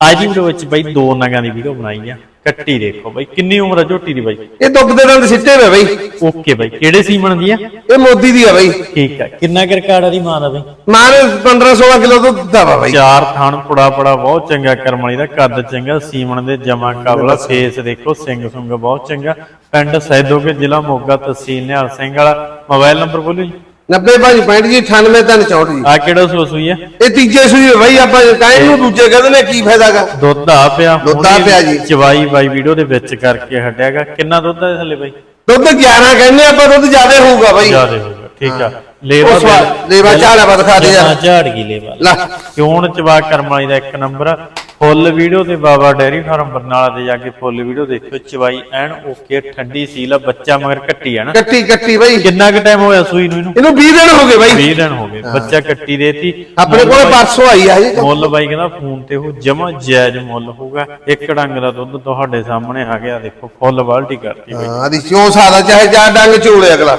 ਅੱਜ ਦੀ ਵੀਡੀਓ ਵਿੱਚ ਬਾਈ ਦੋ ਨਗਾਂ ਦੀ ਵੀਡੀਓ ਬਣਾਈ ਆ। ਕੱਟੀ ਦੇਖੋ ਬਾਈ ਕਿੰਨੀ ਉਮਰ ਆ ਝੋਟੀ ਦੀ ਬਾਈ? ਇਹ ਦੁੱਧ ਦੇ ਦੰਦ ਸਿੱਟੇ ਵੇ ਬਈ। ਓਕੇ ਬਾਈ ਕਿਹੜੇ ਸੀਮਨ ਦੀ ਆ? ਇਹ ਮੋਦੀ ਦੀ ਆ ਬਈ। ਠੀਕ ਆ ਕਿੰਨਾ ਕੁ ਰਿਕਾਰਡ ਆ ਦੀ ਮਾਂ ਦਾ ਬਾਈ? ਮਾਂ ਨੇ 15 16 ਕਿਲੋ ਦੁੱਧ ਦਿੱਤਾ ਵਾ ਬਈ। ਚਾਰ ਥਣ ਪੁੜਾ ਪੁੜਾ ਬਹੁਤ ਚੰਗਾ ਕਰਮ ਵਾਲੀ ਦਾ ਕੱਦ ਚੰਗਾ ਸੀਮਨ ਦੇ ਜਮਾ ਕਾਬਲਾ ਫੇਸ ਦੇਖੋ ਸਿੰਘ ਸੁੰਗ ਬਹੁਤ ਚੰਗਾ। ਪਿੰਡ ਸੈਦੋਗੇ ਜ਼ਿਲ੍ਹਾ ਮੋਗਾ ਤਹਿਸੀਲ ਨਿਹਾਲ ਸਿੰਘ ਵਾਲਾ। ਮੋਬਾਈਲ ਨੰਬਰ ਬੋਲੋ ਜੀ। 90 ਭਾਜੀ 65 ਜੀ 98 ਤਿੰਨ 64 ਜੀ। ਆ ਕਿਹੜਾ ਸੋ ਸੂਈ ਆ? ਇਹ ਤੀਜੇ ਸੂਈ ਹੈ ਬਈ ਆਪਾਂ ਕਾਇਨ ਨੂੰ ਦੂਜੇ ਕਹਿੰਦੇ ਨੇ ਕੀ ਫਾਇਦਾਗਾ ਦੁੱਧ ਆ ਪਿਆ। ਦੁੱਧ ਆ ਹੁਣੀ ਪਿਆ ਜੀ। ਚਵਾਈ ਬਾਈ ਵੀਡੀਓ ਦੇ ਵਿੱਚ ਕਰਕੇ ਹਟਿਆਗਾ ਕਿੰਨਾ ਦੁੱਧ ਥੱਲੇ ਬਾਈ? ਦੁੱਧ 11 ਕਹਿੰਦੇ ਆਪਾਂ ਦੁੱਧ ਜ਼ਿਆਦਾ ਹੋਊਗਾ ਬਈ। ਜਿਆਦੇ ਹੋਗਾ ਠੀਕ ਆ। ਲੇਵਾ ਲੇਵਾ ਝਾੜਾ ਵਾ ਦਿਖਾ ਦੇ ਯਾਰ। ਝਾੜ ਗਈ ਲੇਵਾ। ਕਿਉਂ ਚਵਾ ਕਰਮ ਵਾਲੀ ਦਾ ਇੱਕ ਨੰਬਰ। ਫੁੱਲ ਵੀਡੀਓ ਤੇ ਬਾਬਾ ਡੈਰੀ ਫਾਰਮ ਬਰਨਾਲਾ ਤੇ ਜਾ ਕੇ ਫੁੱਲ ਵੀਡੀਓ ਦੇਖਿਓ ਚਵਾਈ ਐਨ ਓਕੇ ਠੰਡੀ ਸੀਲ ਆ ਬੱਚਾ ਮਗਰ ਕੱਟੀ ਆ ਨਾ। ਕੱਟੀ ਕੱਟੀ ਬਈ। ਕਿੰਨਾ ਕੁ ਟਾਈਮ ਹੋਇਆ ਸੂਈ ਨੂੰ ਇਹਨੂੰ? ਇਹਨੂੰ 20 ਦਿਨ ਹੋ ਗਏ ਬਈ। 20 ਦਿਨ ਹੋ ਗਏ ਬੱਚਾ ਕੱਟੀ ਦੇਤੀ। ਆਪਣੇ ਕੋਲ ਪਰਸੋਂ ਆਈ ਆ ਜੀ। ਮੁੱਲ ਬਾਈ ਕਹਿੰਦਾ ਫੋਨ ਤੇ ਉਹ ਜਮਾ ਜਾਇਜ਼ ਮੁੱਲ ਹੋਊਗਾ। ਇੱਕ ਡੰਗ ਦਾ ਦੁੱਧ ਤੁਹਾਡੇ ਸਾਹਮਣੇ ਆ ਗਿਆ ਦੇਖੋ ਫੁੱਲ ਬਾਲਟੀ ਕਰਤੀ ਬਾਈ। ਹਾਂ ਦੀ ਕਿਉਂ ਸਾਦਾ ਚਾਹੇ ਜਾਂ ਡੰਗ ਚੋਲੇ ਅਗਲਾ।